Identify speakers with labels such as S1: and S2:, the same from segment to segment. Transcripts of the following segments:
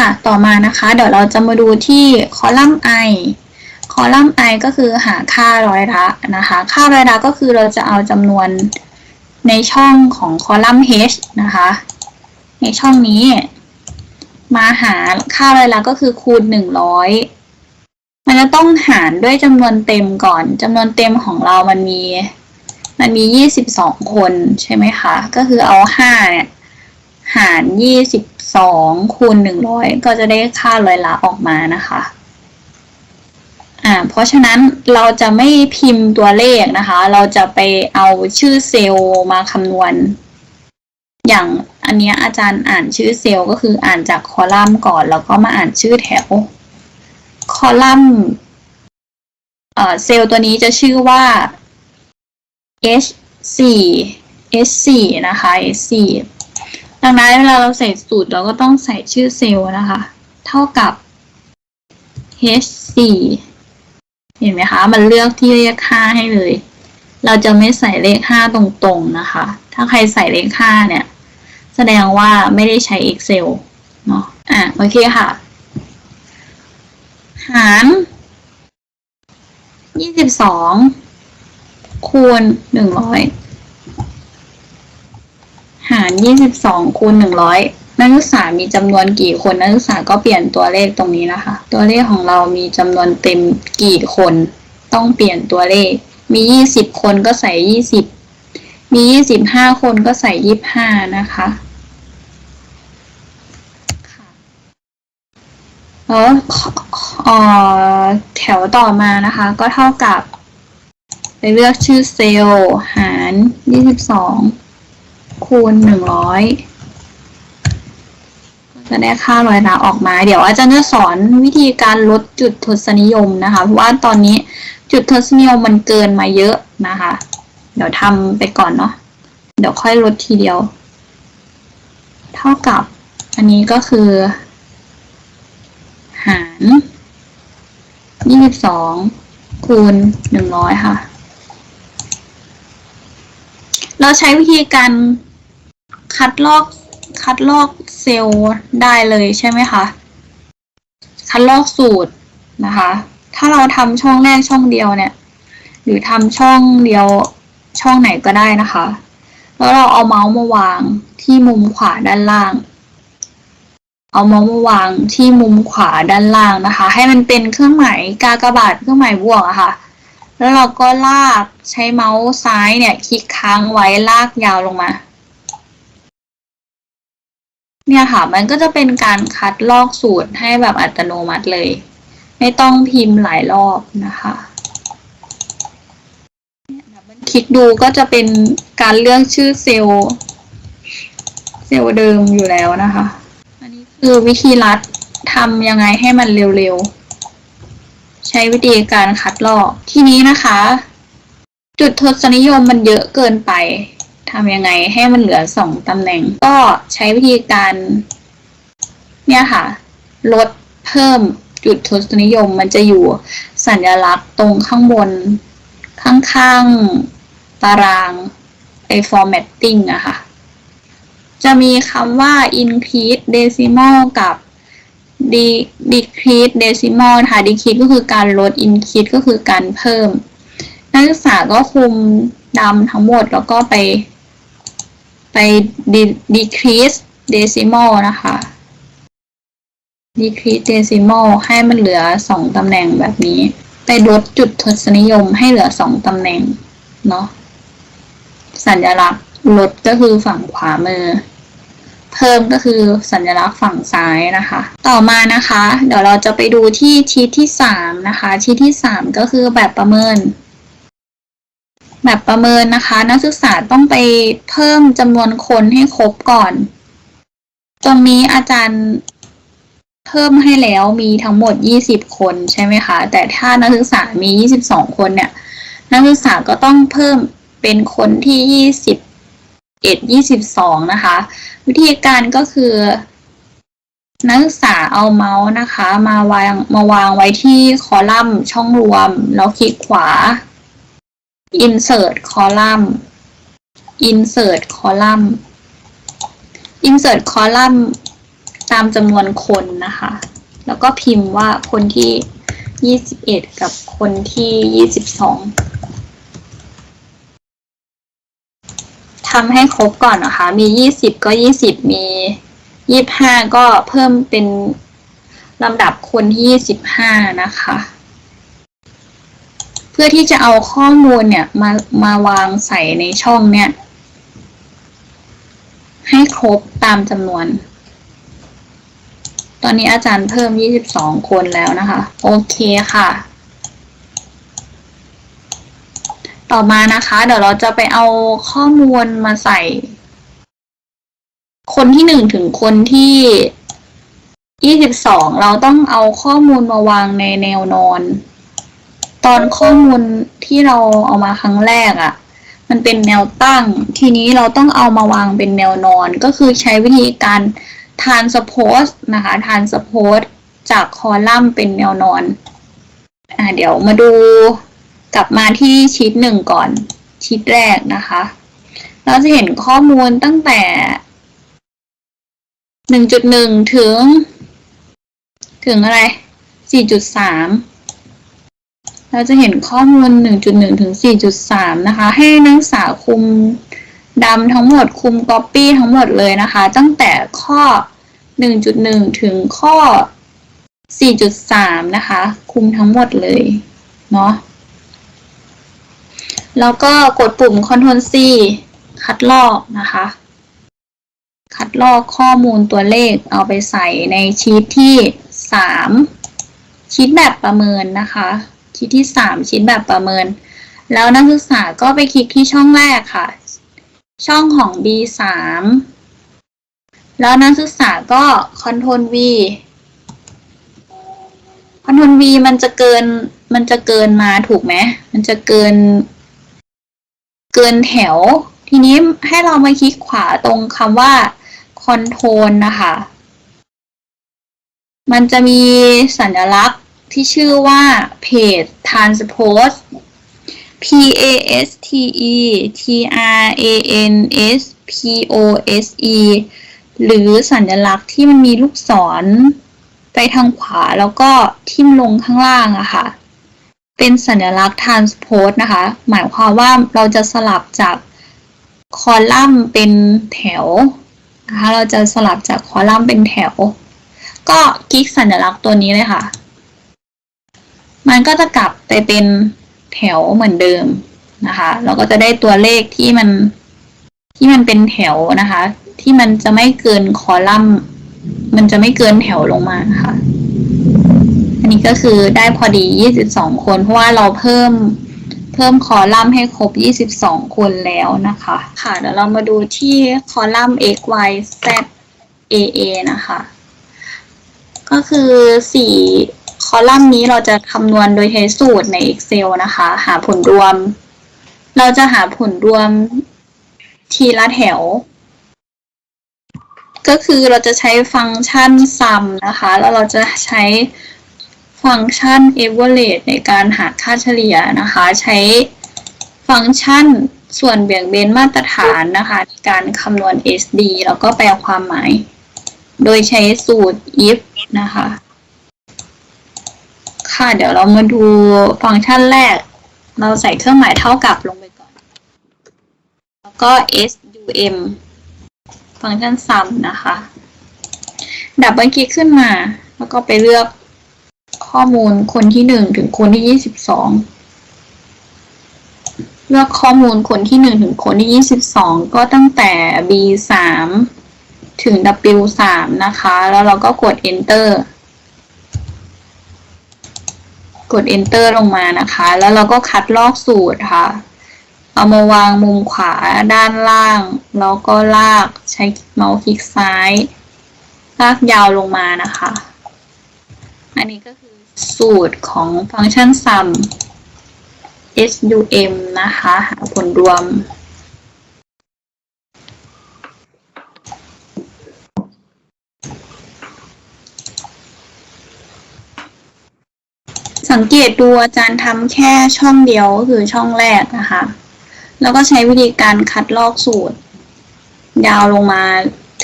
S1: ค่ะ ต่อมานะคะ เดี๋ยวเราจะมาดูที่คอลัมน์ i คอลัมน์ i ก็คือหาค่าร้อยละนะคะ ค่าร้อยละก็คือเราจะเอาจำนวนในช่องของคอลัมน์ h นะคะ ในช่องนี้ มาหาค่าร้อยละก็คือคูณหนึ่งร้อยมันจะต้องหารด้วยจำนวนเต็มก่อนจำนวนเต็มของเรามันมี มันมียี่สิบสองคนใช่ไหมคะ ก็คือเอาห้าเนี่ยหารยี่ สองคูณหนึ่งร้อยก็จะได้ค่าร้อยละออกมานะคะอ่าเพราะฉะนั้นเราจะไม่พิมพ์ตัวเลขนะคะ เราจะไปเอาชื่อเซลล์มาคำนวณ อย่างอันเนี้ยอาจารย์อ่านชื่อเซลล์ก็คืออ่านจากคอลัมน์ก่อนแล้วก็มาอ่านชื่อแถว คอลัมน์เอ่อเซลล์ตัวนี้จะชื่อว่า H4 S4 นะคะ S4 ดังนั้นเวลาเราใส่สูตรเราก็ต้องใส่ชื่อเซลล์นะคะ เท่ากับ H4 เห็นไหมคะ มันเลือกที่เลขห้าให้เลย เราจะไม่ใส่เลขห้าตรงๆนะคะ ถ้าใครใส่เลขห้าเนี่ย แสดงว่าไม่ได้ใช้ Excel เนาะอะ โอเคค่ะ หารยี่สิบสองคูณหนึ่งร้อย หารยี่สิบสองคูณหนึ่งร้อยนักศึกษามีจำนวนกี่คน นักศึกษาก็เปลี่ยนตัวเลขตรงนี้นะคะ ตัวเลขของเรามีจำนวนเต็มกี่คน ต้องเปลี่ยนตัวเลข มียี่สิบคนก็ใส่ยี่สิบมียี่สิบห้าคนก็ใส่ยี่ห้านะคะแล้วเออแถวต่อมานะคะ ก็เท่ากับ ไปเลือกชื่อเซลล์หารยี่สิบสอง คูณหนึ่งร้อยจะได้ค่าร้อยละออกมา เดี๋ยวอาจารย์จะสอนวิธีการลดจุดทศนิยมนะคะ เพราะว่าตอนนี้จุดทศนิยมมันเกินมาเยอะนะคะ เดี๋ยวทำไปก่อนเนาะ เดี๋ยวค่อยลดทีเดียว เท่ากับอันนี้ก็คือ หารยี่สิบสองคูณหนึ่งร้อยค่ะ เราใช้วิธีการ คัดลอกคัดลอกเซลล์ได้เลยใช่ไหมคะ คัดลอกสูตรนะคะ ถ้าเราทำช่องแรกช่องเดียวเนี่ย หรือทำช่องเดียวช่องไหนก็ได้นะคะ แล้วเราเอาเมาส์มาวางที่มุมขวาด้านล่าง เอาเมาส์มาวางที่มุมขวาด้านล่างนะคะ ให้มันเป็นเครื่องหมายกากบาทเครื่องหมายบวกอะค่ะ แล้วเราก็ลากใช้เมาส์ซ้ายเนี่ยคลิกค้างไว้ลากยาวลงมา เนี่ยค่ะ มันก็จะเป็นการคัดลอกสูตรให้แบบอัตโนมัติเลย ไม่ต้องพิมพ์หลายรอบนะคะคลิกดูก็จะเป็นการเลือกชื่อเซลล์เซลล์เดิมอยู่แล้วนะคะ อันนี้คือวิธีรัดทำยังไงให้มันเร็วๆ ใช้วิธีการคัดลอก ทีนี้นะคะ จุดทศนิยมมันเยอะเกินไป ทำยังไงให้มันเหลือสองตำแหน่ง ก็ใช้วิธีการ เนี่ยค่ะ ลดเพิ่มจุดทศนิยมมันจะอยู่สัญลักษณ์ตรงข้างบน ข้างๆตารางไอ formatting อะค่ะ จะมีคำว่า increase decimal กับ decrease decimal ค่ะ decrease ก็คือการลด increase ก็คือการเพิ่ม นักศึกษาก็คุมดำทั้งหมดแล้วก็ไป ไป decrease decimal นะคะ decrease decimal ให้มันเหลือสองตำแหน่งแบบนี้ ไปลดจุดทศนิยมให้เหลือสองตำแหน่ง เนาะ สัญลักษณ์ลดก็คือฝั่งขวามือ เพิ่มก็คือสัญลักษณ์ฝั่งซ้ายนะคะ ต่อมานะคะ เดี๋ยวเราจะไปดูที่ชีทที่สามนะคะชีทที่สามก็คือแบบประเมิน แบบประเมินนะคะ นักศึกษาต้องไปเพิ่มจำนวนคนให้ครบก่อน ตรงนี้อาจารย์เพิ่มให้แล้วมีทั้งหมด 20 คนใช่ไหมคะ แต่ถ้านักศึกษามี 22 คนเนี่ย นักศึกษาก็ต้องเพิ่มเป็นคนที่ 21 22 นะคะ วิธีการก็คือ นักศึกษาเอาเมาส์นะคะ มาวางมาวางไว้ที่คอลัมน์ช่องรวม แล้วคลิกขวา insert column insert column insert column ตามจำนวนคนนะคะ แล้วก็พิมพ์ว่าคนที่ 21 กับคนที่ 22ทำให้ครบก่อนนะคะ มี 20 ก็ 20 มี 25 ก็เพิ่มเป็นลำดับคนที่ 25 นะคะ พื่อที่จะเอาข้อมูลเนี่ยมามาวางใส่ในช่องเนี่ย ให้ครบตามจำนวน ตอนนี้อาจารย์เพิ่ม 22 คนแล้วนะคะ โอเคค่ะ ต่อมานะคะ เดี๋ยวเราจะไปเอาข้อมูลมาใส่ คนที่หนึ่งถึงคนที่ยี่สิบสองเราต้องเอาข้อมูลมาวางในแนวนอน ตอนข้อมูลที่เราเอามาครั้งแรกอะ่ะ มันเป็นแนวตั้ง ทีนี้เราต้องเอามาวางเป็นแนวนอน ก็คือใช้วิธีการ transpose นะคะ transpose จากคอลัมน์เป็นแนวนอนอ่าเดี๋ยวมาดูกลับมาที่ชีตหนึ่งก่อนชีตแรกนะคะ เราจะเห็นข้อมูลตั้งแต่หนึ่งจุดหนึ่งถึง ถึงอะไรสี่จุดสาม เราจะเห็นข้อมูลหนึ่งจุดหนึ่งถึงสี่จุดสามนะคะ ให้นักศึกษาคุมดำทั้งหมดคุมก๊อปปี้ทั้งหมดเลยนะคะ ตั้งแต่ข้อหนึ่งจุดหนึ่งถึงข้อสี่จุดสามนะคะ คุมทั้งหมดเลยเนาะแล้วก็กดปุ่ม Ctrl C คัดลอกนะคะ คัดลอกข้อมูลตัวเลขเอาไปใส่ในชีตที่สามชีตแบบประเมินนะคะ ชีตที่สามชีตแบบประเมิน แล้วนักศึกษาก็ไปคลิกที่ช่องแรกค่ะ ช่องของ B สามแล้วนักศึกษาก็ Ctrl V Ctrl V มันจะเกินมันจะเกินมาถูกไหมมันจะเกิน เกินแถว ทีนี้ให้เรามาคลิกขวาตรงคำว่า Control นะคะ มันจะมีสัญลักษณ ที่ชื่อว่า Page Transpose P A S T E T R A N S P O S E หรือสัญลักษณ์ที่มันมีลูกศรไปทางขวาแล้วก็ทิ่มลงข้างล่างอะค่ะ เป็นสัญลักษณ์ transpose นะคะ หมายความว่าเราจะสลับจากคอลัมน์เป็นแถวนะคะ เราจะสลับจากคอลัมน์เป็นแถว ก็คลิกสัญลักษณ์ตัวนี้เลยค่ะ มันก็จะกลับไปเป็นแถวเหมือนเดิมนะคะ เราก็จะได้ตัวเลขที่มันที่มันเป็นแถวนะคะ ที่มันจะไม่เกินคอลัมน์ มันจะไม่เกินแถวลงมาค่ะ อันนี้ก็คือได้พอดี 22 คน เพราะว่าเราเพิ่มเพิ่มคอลัมน์ให้ครบ 22 คนแล้วนะคะ ค่ะ เดี๋ยวเรามาดูที่คอลัมน์ x y z a a นะคะ ก็คือ4 คอลัมน์นี้เราจะคำนวณโดยใช้สูตรใน Excel นะคะ หาผลรวม เราจะหาผลรวมทีละแถว ก็คือเราจะใช้ฟังก์ชัน sum นะคะ แล้วเราจะใช้ฟังก์ชัน average ในการหาค่าเฉลี่ยนะคะ ใช้ฟังก์ชันส่วนเบี่ยงเบนมาตรฐานนะคะในการคำนวณ SD แล้วก็แปลความหมาย โดยใช้สูตร if นะคะ ค่ะ เดี๋ยวเรามาดูฟังก์ชันแรก เราใส่เครื่องหมายเท่ากับลงไปก่อน แล้วก็ sum ฟังก์ชัน sum นะคะ ดับเบิลคลิกขึ้นมา แล้วก็ไปเลือกข้อมูลคนที่หนึ่งถึงคนที่ยี่สิบสองเลือกข้อมูลคนที่หนึ่งถึงคนที่ยี่สิบสองก็ตั้งแต่ B สามถึง W สามนะคะ แล้วเราก็กด enter กด enter ลงมานะคะ แล้วเราก็คัดลอกสูตรค่ะ เอามาวางมุมขวาด้านล่าง แล้วก็ลากใช้เมาส์คลิกซ้าย ลากยาวลงมานะคะ อันนี้ก็คือสูตรของฟังก์ชัน sum sum นะคะ หาผลรวม สังเกตดูอาจารย์ทำแค่ช่องเดียวก็คือช่องแรกนะคะ แล้วก็ใช้วิธีการคัดลอกสูตร ยาวลงมา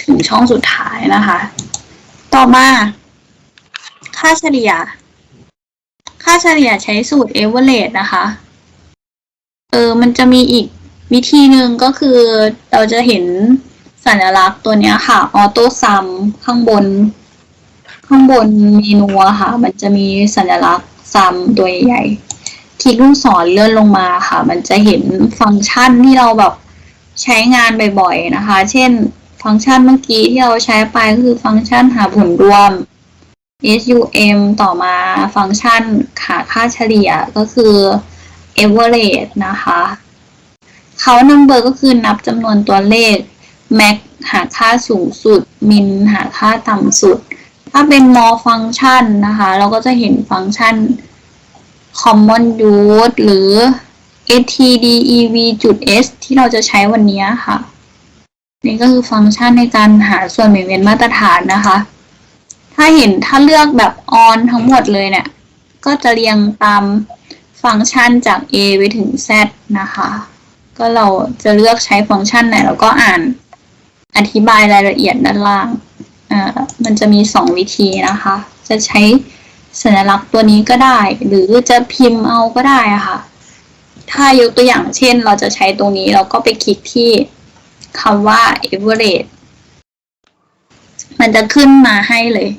S1: ถึงช่องสุดท้ายนะคะ ต่อมา ค่าเฉลี่ย ค่าเฉลี่ยใช้สูตร average นะคะ เออ มันจะมีอีกวิธีหนึ่งก็คือเราจะเห็นสัญลักษณ์ตัวนี้ค่ะ auto sum ข้างบน ข้างบนเมนูค่ะ มันจะมีสัญลักษณ์ sum ตัวใหญ่คลิกลูกศรเลื่อนลงมาค่ะ มันจะเห็นฟังก์ชันที่เราแบบใช้งานบ่อยๆนะคะ เช่น ฟังก์ชันเมื่อกี้ที่เราใช้ไปก็คือฟังก์ชันหาผลรวม SUM ต่อมาฟังก์ชันหาค่าเฉลี่ยก็คือ average นะคะเขา number ก็คือนับจำนวนตัวเลข max หาค่าสูงสุด min หาค่าต่ำสุด ถ้าเป็น more function นะคะ เราก็จะเห็นฟังก์ชัน common use หรือ stdev.s ที่เราจะใช้วันนี้ค่ะ นี่ก็คือฟังก์ชันในการหาส่วนแบ่งเบนมาตรฐานนะคะ ถ้าเห็นถ้าเลือกแบบ on ทั้งหมดเลยเนี่ย ก็จะเรียงตามฟังก์ชันจาก a ไปถึง z นะคะ ก็เราจะเลือกใช้ฟังก์ชันไหนแล้วก็อ่านอธิบายรายละเอียดด้านล่าง มันจะมีสองวิธีนะคะ จะใช้สัญลักษณ์ตัวนี้ก็ได้ หรือจะพิมพ์เอาก็ได้ะค่ะ ถ้ายกตัวอย่างเช่น เราจะใช้ตรงนี้เราก็ไปคลิกที่คำว่า average มันจะขึ้นมาให้เลย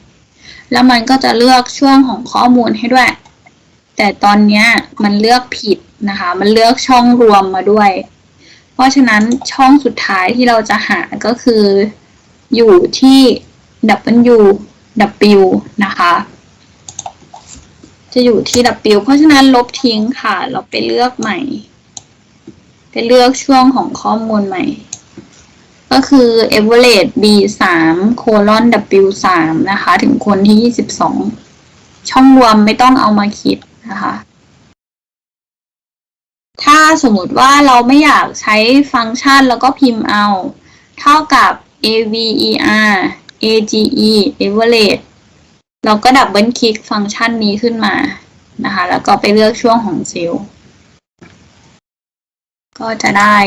S1: แล้วมันก็จะเลือกช่วงของข้อมูลให้ด้วย แต่ตอนนี้มันเลือกผิดนะคะ มันเลือกช่องรวมมาด้วย เพราะฉะนั้นช่องสุดท้ายที่เราจะหาก็คืออยู่ที่ W W นะคะ จะอยู่ที่ W เพราะฉะนั้นลบทิ้งค่ะ เราไปเลือกใหม่ ไปเลือกช่วงของข้อมูลใหม่ ก็คือ average B 3 colon W 3นะคะ ถึงคนที่ 22 ช่องรวมไม่ต้องเอามาคิดนะคะถ้าสมมติว่าเราไม่อยากใช้ฟังก์ชันแล้วก็พิมพ์เอา เท่ากับ aver age average เราก็ดับเบิลคลิกฟังก์ชันนี้ขึ้นมานะคะ แล้วก็ไปเลือกช่วงของเซลล์ ก็จะได้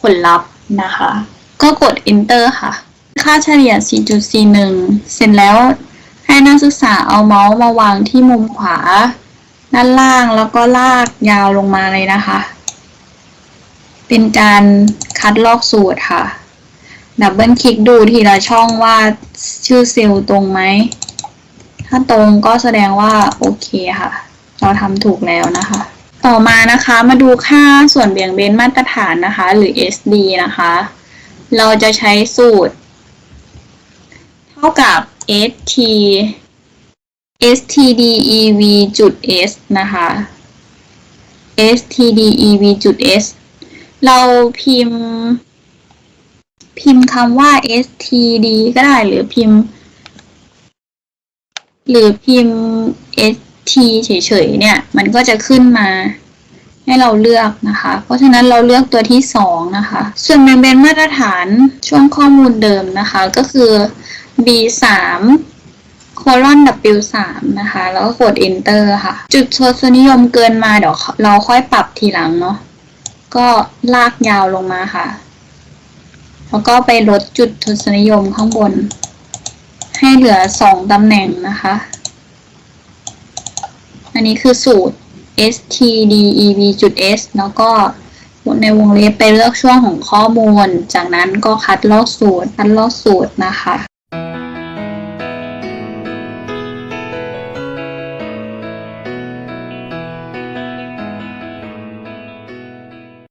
S1: ผลลัพธ์นะคะ ก็กด enter ค่ะ ค่าเฉลี่ย 4.41 เสร็จแล้วให้นักศึกษาเอาเมาส์มาวางที่มุมขวา ด้านล่างแล้วก็ลากยาวลงมาเลยนะคะ เป็นการคัดลอกสูตรค่ะ ดับเบิลคลิกดูทีละช่องว่าชื่อเซลล์ตรงไหม ถ้าตรงก็แสดงว่าโอเคค่ะ เราทำถูกแล้วนะคะ ต่อมานะคะมาดูค่าส่วนเบี่ยงเบนมาตรฐานนะคะ หรือ SD นะคะ เราจะใช้สูตร เท่ากับ ST stdev จุด s นะคะ stdev จุด s เราพิมพ์ พิมพ์คำว่า std ก็ได้หรือพิมพ์ หรือพิมพ์ st เฉยๆเนี่ย มันก็จะขึ้นมาให้เราเลือกนะคะ เพราะฉะนั้นเราเลือกตัวที่สองนะคะ ส่วนแบ่งเบนมาตรฐานช่วงข้อมูลเดิมนะคะ ก็คือ b 3 colon w 3นะคะ แล้วก็กด enter ค่ะ จุดทศนิยมเกินมาเดี๋ยวเราค่อยปรับทีหลังเนาะ ก็ลากยาวลงมาค่ะ แล้วก็ไปลดจุดทศนิยมข้างบน ให้เหลือสองตำแหน่งนะคะ อันนี้คือสูตร stdev จุด s แล้วก็ในวงเล็บไปเลือกช่วงของข้อมูล จากนั้นก็คัดลอกสูตร คัดลอกสูตรนะคะ